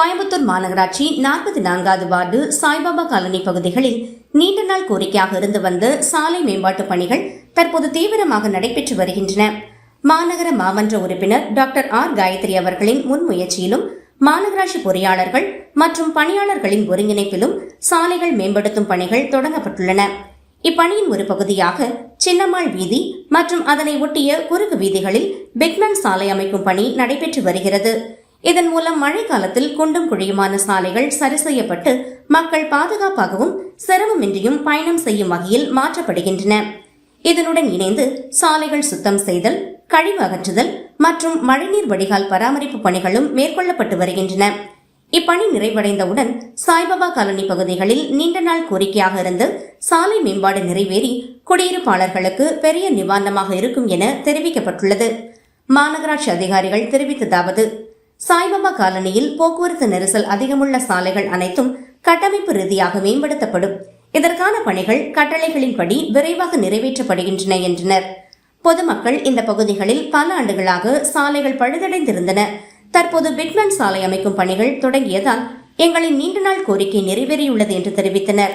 கோயம்புத்தூர் மாநகராட்சி நாற்பத்தி நான்காவது வார்டு சாய்பாபா காலனி பகுதிகளில் நீண்ட நாள் கோரிக்கையாக இருந்து வந்த சாலை மேம்பாட்டு பணிகள் தற்போது தீவிரமாக நடைபெற்று வருகின்றன. மாநகர மாமன்ற உறுப்பினர் டாக்டர் ஆர் காயத்ரி அவர்களின் முன்முயற்சியிலும் மாநகராட்சி பொறியாளர்கள் மற்றும் பணியாளர்களின் ஒருங்கிணைப்பிலும் சாலைகள் மேம்படுத்தும் பணிகள் தொடங்கப்பட்டுள்ளன. இப்பணியின் ஒரு பகுதியாக சின்னம்மாள் வீதி மற்றும் அதனை ஒட்டிய குறுக்கு வீதிகளில் பிக்மேன் சாலை அமைக்கும் பணி நடைபெற்று வருகிறது. இதன் மூலம் மழை காலத்தில் குண்டும் குழியுமான சாலைகள் சரி செய்யப்பட்டு மக்கள் பாதுகாப்பாகவும் சிரமமின்றியும் பயணம் செய்யும் வகையில் மாற்றப்படுகின்றன. இதனுடன் இணைந்து சாலைகள் சுத்தம் செய்தல் கழிவு அகற்றுதல் மற்றும் மழைநீர் வடிகால் பராமரிப்பு பணிகளும் மேற்கொள்ளப்பட்டு வருகின்றன. இப்பணி நிறைவடைந்தவுடன் சாய்பாபா காலனி பகுதிகளில் நீண்ட நாள் கோரிக்கையாக இருந்து சாலை மேம்பாடு நிறைவேறி குடியிருப்பாளர்களுக்கு பெரிய நிவாரணமாக இருக்கும் என தெரிவிக்கப்பட்டுள்ளது. மாநகராட்சி அதிகாரிகள் தெரிவித்ததாவது சாய்பாபா காலனியில் போக்குவரத்து நெரிசல் அதிகமுள்ள சாலைகள் அனைத்தும் கட்டமைப்பு ரீதியாக மேம்படுத்தப்படும். இதற்கான பணிகள் கட்டளைகளின்படி விரைவாக நிறைவேற்றப்படுகின்றன என்றனர். பொதுமக்கள் இந்த பகுதிகளில் பல ஆண்டுகளாக சாலைகள் பழுதடைந்திருந்தன. தற்போது பிட்மேன் சாலை அமைக்கும் பணிகள் தொடங்கியதால் எங்களின் நீண்ட நாள் கோரிக்கை நிறைவேறியுள்ளது என்று தெரிவித்தனர்.